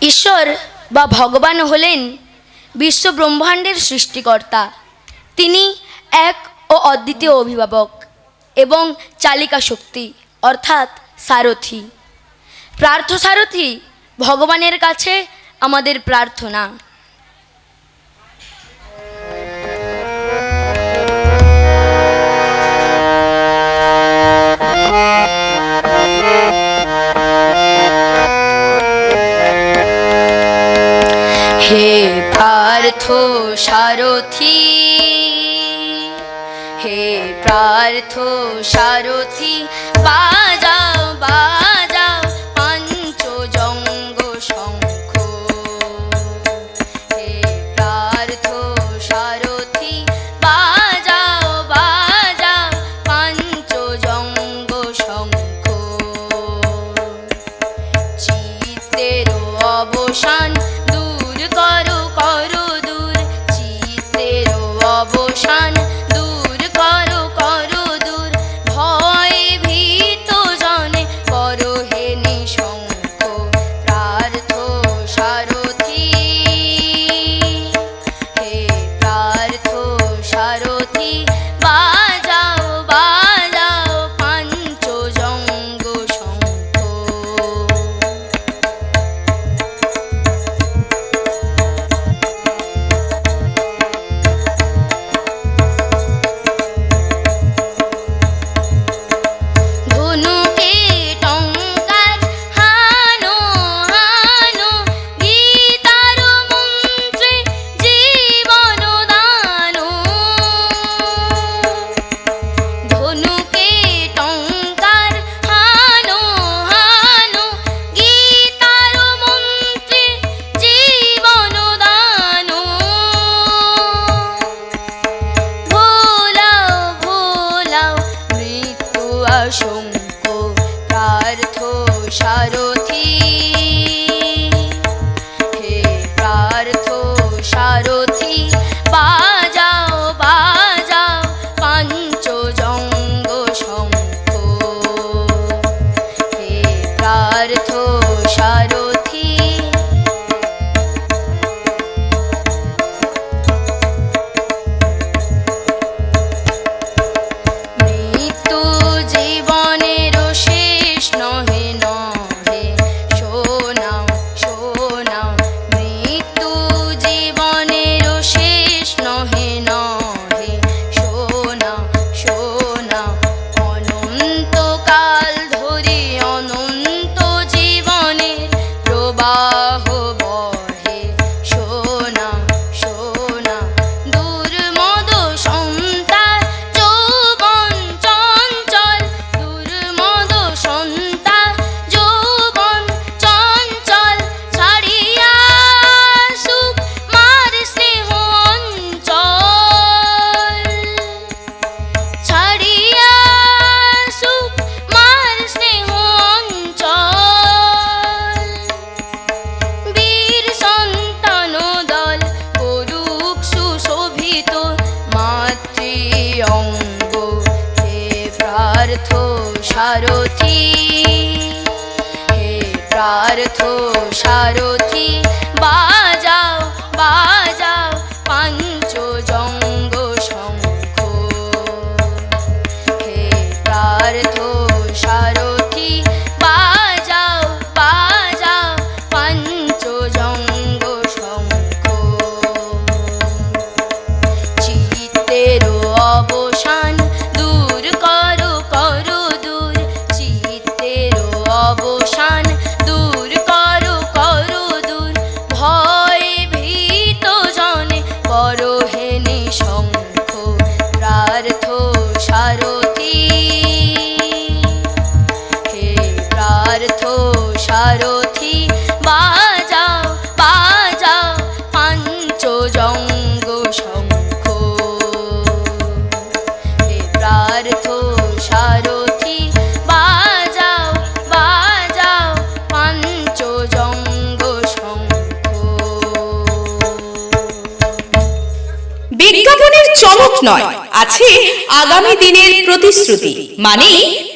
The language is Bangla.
ঈশ্বর বা ভগবান হলেন বিশ্ব ব্রহ্মাণ্ডের সৃষ্টিকর্তা। তিনি এক ও অদ্বিতীয় অভিভাবক এবং চালিকা শক্তি, অর্থাৎ সারথি। প্রার্থসারথি ভগবানের কাছে আমাদের প্রার্থনা। পার্থ সারথি। হে পার্থ সারথি বাজা Bye. প্রার্থ সারথী। সারথী বাজাও বাজাও পাঞ্চজঙ্গ শঙ্খ। হে প্রার্থ সারথি, বাজাও বাজাও পাঞ্চজঙ্গ শঙ্খ। বিজ্ঞাপনের চমক নয়, আছে আগামী দিনের প্রতিশ্রুতি মানে